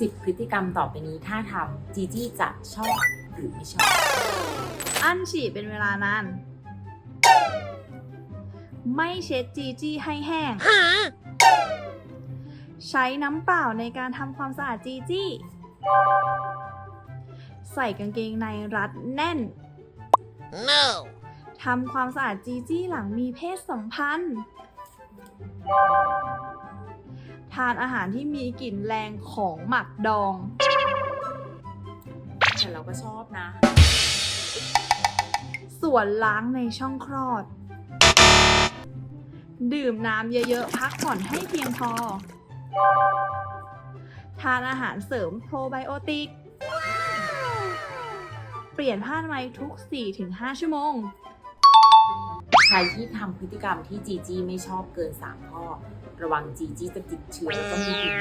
10 พฤติกรรมต่อไปนี้ถ้าทำจีจี้จะชอบหรือไม่ชอบ อั้นฉี่เป็นเวลานาน ไม่เช็ดจีจี้ให้แห้ง ใช้น้ำเปล่าในการทำความสะอาดจีจี้ ใส่กางเกงในรัดแน่น No. ทำความสะอาดจีจี้หลังมีเพศสัมพันธ์ทานอาหารที่มีกลิ่นแรงของหมักดอง แต่เราก็ชอบนะ ส่วนล้างในช่องคลอด ดื่มน้ำเยอะๆ พักผ่อนให้เพียงพอ ทานอาหารเสริมโปรไบโอติก เปลี่ยนผ้าอนามัยทุก 4-5 ชั่วโมง ครที่ทำพฤติกรรมที่จีจี้ไม่ชอบเกิน 3 ข้อ ระวังจีจี้จะติดเชื้อแล้วก็มีผื่น